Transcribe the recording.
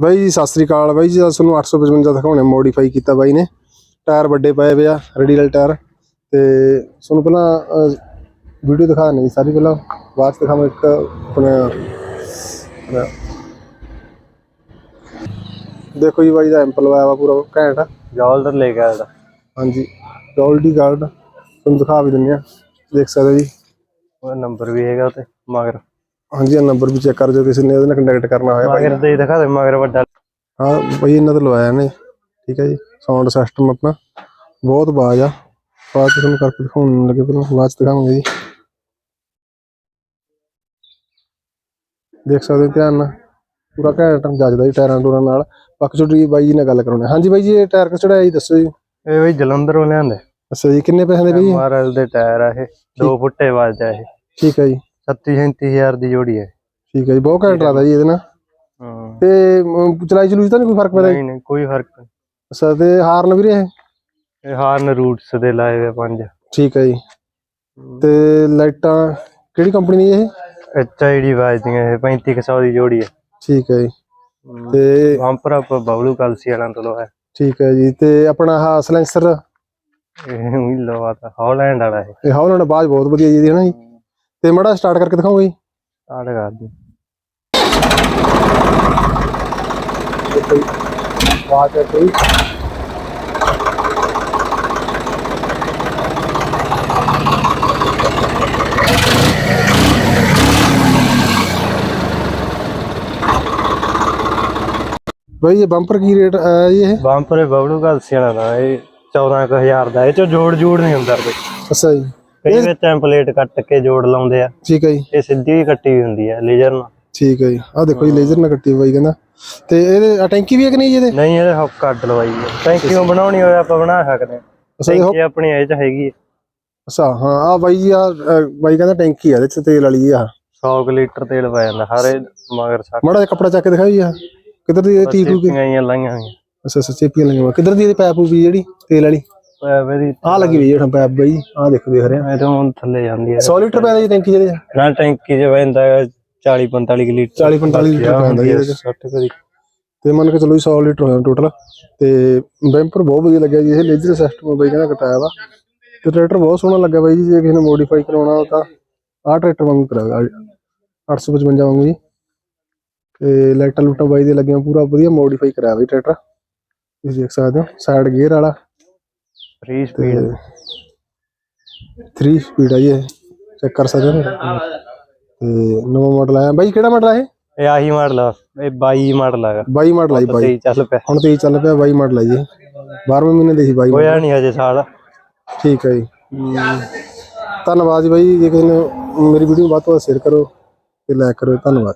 ਬਾਈ ਜੀ ਸਤਿ ਸ੍ਰੀ ਅਕਾਲ ਬਾਈ ਜੀ ਤੁਹਾਨੂੰ 855 ਦਿਖਾਉਣੇ ਮੋਡੀਫਾਈ ਕੀਤਾ ਬਾਈ ਨੇ। ਟਾਇਰ ਵੱਡੇ ਪਏ ਵੇ ਆ ਰੈਡੀਅਲ ਟਾਇਰ। ਤੇ ਤੁਹਾਨੂੰ ਪਹਿਲਾਂ ਵੀਡੀਓ ਦਿਖਾ ਨਹੀਂ ਸਾਰੀ ਪਹਿਲਾਂ। ਬਾਅਦ ਦਿਖਾਵਾਂ ਇੱਕ ਆਪਣਾ ਦੇਖੋ ਜੀ ਬਾਈ ਦਾ ਐਂਪਲ ਲਵਾਇਆ ਵਾ ਪੂਰਾ ਘੈਂਟ। ਜੋਲਡਰ ਲੈ ਕੇ ਆਇਆ ਹਾਂਜੀ ਗੋਲਡੀ ਗਾਰਡ ਤੁਹਾਨੂੰ ਦਿਖਾ ਵੀ ਦਿੰਦੇ ਆ ਦੇਖ ਸਕਦੇ ਜੀ। ਉਹ ਨੰਬਰ ਵੀ ਹੈਗਾ ਤੇ ਮਗਰ। ਹਾਂਜੀ ਇਹ ਨੰਬਰ ਵੀ ਚੈੱਕ ਕਰ ਜੋ ਕਿਸੇ ਨੇ ਉਹਦੇ ਨਾਲ ਕੰਟੈਕਟ ਕਰਨਾ ਹੋਇਆ ਮਗਰ ਦੇ ਦਿਖਾ ਦੇ ਮਗਰ ਵੱਡਾ। ਹਾਂ ਬਈ ਇਹਨਾਂ ਤੋਂ ਲਵਾਇਆ ਨੇ ਠੀਕ ਹੈ ਜੀ ਸਾਊਂਡ ਸਿਸਟਮ ਆਪਣਾ। ਬਹੁਤ ਬਾਜ ਆ। ਬਾਅਦ ਚ ਤੁਹਾਨੂੰ ਕਰਕੇ ਦਿਖਾਉਣ ਲੱਗੇ ਪਹਿਲਾਂ। ਬਾਅਦ ਚ ਦਿਖਾਵਾਂਗੇ ਜੀ। ਦੇਖ ਸਕਦੇ ਹੋ ਧਿਆਨ ਨਾਲ। ਪੂਰਾ ਘੈਂਟ ਜੱਜਦਾ ਜੀ ਟਾਇਰਾਂ ਟੂਰਾਂ ਨਾਲ। ਬਾਕੀ ਛੋਟੀ ਬਾਈ ਜੀ ਨਾਲ ਗੱਲ ਕਰਾਉਣੇ ਹਾਂਜੀ ਬਾਈ ਜੀ ਇਹ ਟਾਇਰ ਕਿਸ ਚੜਾਇਆ ਜੀ ਦੱਸੋ ਜੀ। ਇਹ ਬਈ ਜਲੰਧਰੋਂ ਲਿਆਂਦੇ। ਅੱਛਾ ਜੀ ਕਿੰਨੇ ਪੈਸੇ ਦੇ ਬਈ ਮਹਾਰਾਜ ਦੇ ਟਾਇਰ ਆ ਇਹ। 2 ਫੁੱਟੇ ਵੱਜਦਾ ਇਹ। ਠੀਕ ਹੈ ਜੀ। 37 37000 ਦੀ ਜੋੜੀ ਹੈ। ਠੀਕ ਹੈ ਜੀ ਬਹੁਤ ਘੈਂਟ ਲੱਗਦਾ ਜੀ ਇਹਦੇ ਨਾਲ। ਹਾਂ। ਤੇ ਅਮ, ਚਲਾਈ ਚਲੂਈ ਤਾਂ ਨਹੀਂ ਕੋਈ ਫ਼ਰਕ ਪੈਂਦਾ ਜੀ? ਨਹੀਂ ਨਹੀਂ ਕੋਈ ਫ਼ਰਕ ਨਹੀਂ। ਅੱਛਾ ਤੇ ਹਾਰਨ ਵੀਰੇ ਇਹ? ਇਹ ਹਾਰਨ ਰੂਟਸ ਦੇ ਲਾਏ ਹੋਏ ਪੰਜ। ਠੀਕ ਹੈ ਜੀ। ਤੇ ਲਾਈਟਾਂ ਕਿਹੜੀ ਕੰਪਨੀ ਦੀ ਇਹ? ਐਚ ਆਈ ਡੀ ਵੱਜਦੀਆਂ ਇਹ 3500 ਦੀ ਜੋੜੀ ਹੈ। ਠੀਕ ਹੈ ਜੀ। ਤੇ ਬੰਪਰ ਅਪ ਬਬਲੂ ਕਲਸੀ ਵਾਲਾਂ ਤੋਂ ਲਵਾਇਆ। ਠੀਕ ਹੈ ਜੀ ਤੇ ਆਪਣਾ ਆਹ ਸਲੈਂਸਰ? ਇਹ ਲਵਾਤਾ ਹਾਲੈਂਡ ਵਾਲਾ ਇਹ। ਇਹ ਹੌਲੈਂਡ ਬਾਜ ਬਹੁਤ ਵਧੀਆ ਜੀ ਇਹਦੀ ਹੈ ਨਾ ਜੀ? ਤੇ ਮੜਾ ਸਟਾਰਟ ਕਰਕੇ ਦਿਖਾਓ ਜੀ ਸਟਾਰਟ ਕਰ ਦੀ। ਬਾਜ ਹੈ ਕੋਈ ਬਈ ਇਹ ਬੰਪਰ ਕੀ ਰੇਟ ਆਇਆ ਜੀ ਇਹ ਬੰਪਰ ਬਬਲੂ ਕਲਸੀ ਵਾਲਾ ਦਾ ਇਹ 14000 ਦਾ ਇਹ ਚ ਜੋੜ ਜੋੜ ਨਹੀਂ ਹੁੰਦਾ ਕੋਈ ਅੱਛਾ ਜੀ। ਕਈ ਵਿੱਚ ਟੈਂਪਲੇਟ ਕੱਟ ਕੇ ਜੋੜ ਲਾਉਂਦੇ ਆ। ਠੀਕ ਹੈ ਜੀ। ਇਹ ਸਿੱਧੀ ਵੀ ਕੱਟੀ ਵੀ ਹੁੰਦੀ ਹੈ ਲੇਜ਼ਰ ਨਾਲ। ਠੀਕ ਹੈ ਜੀ। ਆਹ ਦੇਖੋ ਜੀ ਲੇਜ਼ਰ ਨਾਲ ਕੱਟੀ ਬਾਈ ਕਹਿੰਦਾ। ਤੇ ਇਹਦੇ ਆਹ ਟੈਂਕੀ ਵੀ ਹੈ ਕਿ ਨਹੀਂ ਜੀ ਇਹਦੇ? ਨਹੀਂ ਇਹਦੇ ਹੁੱਕ ਕੱਟ ਲਵਾਈ ਹੈ ਟੈਂਕੀਆਂ ਬਣਾਉਣੀ ਹੋਵੇ ਆਪਾਂ ਬਣਾ ਸਕਦੇ ਹਾਂ। ਅੱਛਾ ਇਹ ਟੈਂਕੀ ਆਪਣੀ ਇਹ ਚ ਹੈਗੀ ਹੈ ਅੱਛਾ ਹਾਂ ਆ ਬਾਈ ਜੀ ਆ ਬਾਈ ਕਹਿੰਦਾ ਟੈਂਕੀ ਆ ਇਹਦੇ ਚ ਤੇਲ ਵਾਲੀ ਆ। 100 ਕੁ ਲੀਟਰ ਤੇਲ ਪੈ ਜਾਂਦਾ ਹਰੇ ਮਗਰ ਸੱਟ ਮਾੜਾ ਜਿਹਾ ਕੱਪੜਾ ਚੱਕ ਕੇ ਦਿਖਾਓ ਜੀ ਆ ਕਿੱਧਰ ਦੀ ਇਹ ਟੀ ਟੂ ਕੇ ਗਈਆਂ ਲਾਈਆਂ ਹੋਈਆਂ। ਅੱਛਾ ਅੱਛਾ ਚੇਪੀਆਂ ਲੱਗੀਆਂ ਹੋਈਆਂ। ਕਿੱਧਰ ਦੀ ਇਹਦੀ ਪੈਪ ਵੀ ਜਿਹੜੀ ਤੇਲ ਵਾਲੀ? ਪੈਪ ਇਹਦੀ ਆ ਲੱਗੀ ਹੋਈ ਜਿਹੜਾ ਪੈਪ ਬਾਈ ਆ ਦੇਖੋ ਦੇਖ ਰਹੇ ਇਹ ਤਾਂ ਹੁਣ ਥੱਲੇ ਜਾਂਦੀ ਹੈ। 100 ਲੀਟਰ ਪੈਂਦਾ ਜੀ ਟੈਂਕੀ ਜਿਹੜੇ ਨਾ ਟੈਂਕੀ ਚ ਪੈਂਦਾ 40 45 ਲੀਟਰ। 40 45 ਲੀਟਰ ਪੈਂਦਾ ਜੀ ਇਹਦੇ ਚ। ਕਦੀ ਤੇ ਮੰਨ ਕੇ ਚਲੋ ਜੀ 100 ਲੀਟਰ ਹੋਇਆ ਟੋਟਲ ਤੇ ਬੈਂਪਰ ਬਹੁਤ ਵਧੀਆ ਲੱਗਿਆ ਜੀ ਇਹ ਲੇਜ਼ਰ ਸਿਸਟਮ ਬਾਈ ਕਹਿੰਦਾ ਕਟਾਇਆ ਵਾ ਤੇ ਟਰੈਕਟਰ ਬਹੁਤ ਸੋਹਣਾ ਲੱਗਾ ਬਾਈ ਜੀ ਜੇ ਕਿਸੇ ਨੇ ਮੋਡੀਫਾਈ ਕਰਾਉਣਾ ਤਾਂ। ਆਹ ਟਰੈਕਟਰ ਵਾਂਗੂ ਕਰਾਗਾ 855 ਵਾਂਗੂ ਜੀ। ਤੇ ਲਾਈਟਾਂ ਲੂਟਾਂ ਬਾਈ ਦੇ ਲੱਗੀਆਂ ਪੂਰਾ ਵਧੀਆ ਮੋਡੀਫਾਈ ਕਰਾਇਆ ਬਈ ਟਰੈਕਟਰ ਤੁਸੀਂ ਦੇਖ ਸਕਦੇ ਹੋ ਸਾਈਡ ਗੇਅਰ ਵਾਲਾ। ਫ੍ਰੀ ਸਪੀਡ 3 ਸਪੀਡ ਆ ਜੀ ਇਹ। ਚੈੱਕ ਕਰ ਸਕਦੇ ਹੋ? ਤੇ ਨਵਾਂ ਮਾਡਲ ਆਇਆ। ਬਾਈ ਕਿਹੜਾ ਮਾਡਲ ਆ ਇਹ? ਇਹ ਆਹੀ ਮਾਡਲ ਆ। ਇਹ 22 ਮਾਡਲ ਹੈਗਾ 22 ਮਾਡਲ ਆਈ ਬਾਈ। ਚੱਲ ਪਿਆ। ਹੁਣ ਤੇ ਚੱਲ ਪਿਆ 22 ਮਾਡਲ ਆ ਜੀ 12ਵੇਂ ਮਹੀਨੇ ਦੇ ਸੀ 22 model। ਹੋਇਆ ਨਹੀਂ ਹਜੇ ਸਾਲ। ਠੀਕ ਹੈ ਜੀ। ਧੰਨਵਾਦ ਜੀ ਬਾਈ। ਜੇ ਕਿਸੇ ਨੇ ਮੇਰੀ ਵੀਡੀਓ ਵੱਧ ਤੋਂ ਵੱਧ ਸ਼ੇਅਰ ਕਰੋ ਤੇ ਲਾਈਕ ਕਰੋ ਧੰਨਵਾਦ।